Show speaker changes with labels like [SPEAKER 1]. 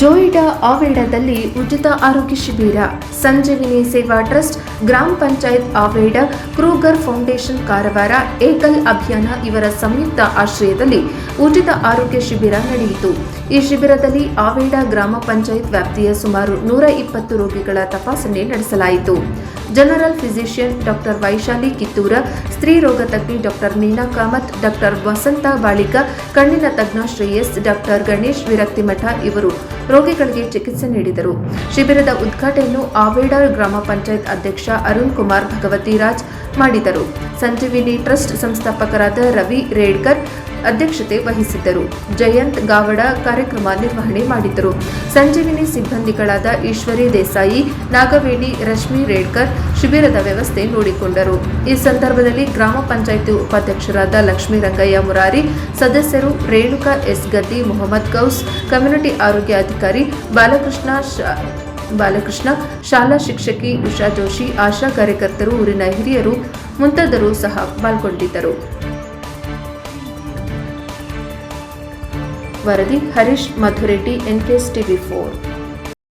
[SPEAKER 1] ಜೋಯಿಡಾ ಆವೇಡದಲ್ಲಿ ಉಚಿತ ಆರೋಗ್ಯ ಶಿಬಿರ ಸಂಜೀವಿನಿ ಸೇವಾ ಟ್ರಸ್ಟ್, ಗ್ರಾಮ ಪಂಚಾಯತ್ ಆವೇಡ, ಕ್ರೂಗರ್ ಫೌಂಡೇಶನ್ ಕಾರವಾರ, ಏಕಲ್ ಅಭಿಯಾನ ಇವರ ಸಂಯುಕ್ತ ಆಶ್ರಯದಲ್ಲಿ ಉಚಿತ ಆರೋಗ್ಯ ಶಿಬಿರ ನಡೆಯಿತು. ಈ ಶಿಬಿರದಲ್ಲಿ ಆವೇಡ ಗ್ರಾಮ ಪಂಚಾಯತ್ ವ್ಯಾಪ್ತಿಯ ಸುಮಾರು ನೂರ ಇಪ್ಪತ್ತು ರೋಗಿಗಳ ತಪಾಸಣೆ ನಡೆಸಲಾಯಿತು. General physician doctor Vaishali Kittur ಸ್ತ್ರೀ ರೋಗ ತಜ್ಞೆ ಡಾಕ್ಟರ್ ಮೀನಾ ಕಾಮತ್ ಡಾಕ್ಟರ್ ವಸಂತ ಬಾಳಿಕ ಕಣ್ಣಿನ ತಜ್ಞ ಶ್ರೇಯಸ್ ಡಾಕ್ಟರ್ ಗಣೇಶ್ ವಿರಕ್ತಿಮಠ ಇವರು ರೋಗಿಗಳಿಗೆ ಚಿಕಿತ್ಸೆ ನೀಡಿದರು. ಶಿಬಿರದ ಉದ್ಘಾಟನೆಯನ್ನು ಆವೇಡ ಗ್ರಾಮ ಪಂಚಾಯತ್ ಅಧ್ಯಕ್ಷ ಅರುಣ್ ಕುಮಾರ್ ಭಗವತಿರಾಜ್ ಮಾಡಿದರು. ಸಂಜೀವಿನಿ ಟ್ರಸ್ಟ್ ಸಂಸ್ಥಾಪಕರಾದ ರವಿ ರೇಡ್ಕರ್ ಅಧ್ಯಕ್ಷತೆ ವಹಿಸಿದ್ದರು. ಜಯಂತ್ ಗಾವಡ ಕಾರ್ಯಕ್ರಮ ನಿರ್ವಹಣೆ ಮಾಡಿದ್ದರು. ಸಂಜೀವಿನಿ ಸಿಬ್ಬಂದಿಗಳಾದ ಈಶ್ವರಿ ದೇಸಾಯಿ, ನಾಗವೇಣಿ ರಶ್ಮಿ ರೇಡ್ಕರ್ ಶಿಬಿರದ ವ್ಯವಸ್ಥೆ ನೋಡಿಕೊಂಡರು. ಈ ಸಂದರ್ಭದಲ್ಲಿ ಗ್ರಾಮ ಪಂಚಾಯಿತಿ ಉಪಾಧ್ಯಕ್ಷರಾದ ಲಕ್ಷ್ಮೀ ರಂಗಯ್ಯ ಮುರಾರಿ, ಸದಸ್ಯರು Renuka S Gaddi, Mohammed Gauss, community ಆರೋಗ್ಯ ಅಧಿಕಾರಿ ಬಾಲಕೃಷ್ಣ ಬಾಲಕೃಷ್ಣ, ಶಾಲಾ ಶಿಕ್ಷಕಿ ಉಷಾ ಜೋಶಿ, ಆಶಾ ಕಾರ್ಯಕರ್ತರು, ಊರಿನ ಹಿರಿಯರು ಮುಂತಾದವರು ಸಹ ಪಾಲ್ಗೊಂಡಿದ್ದರು. ವರದಿ Harish Madhureddy NKS TV four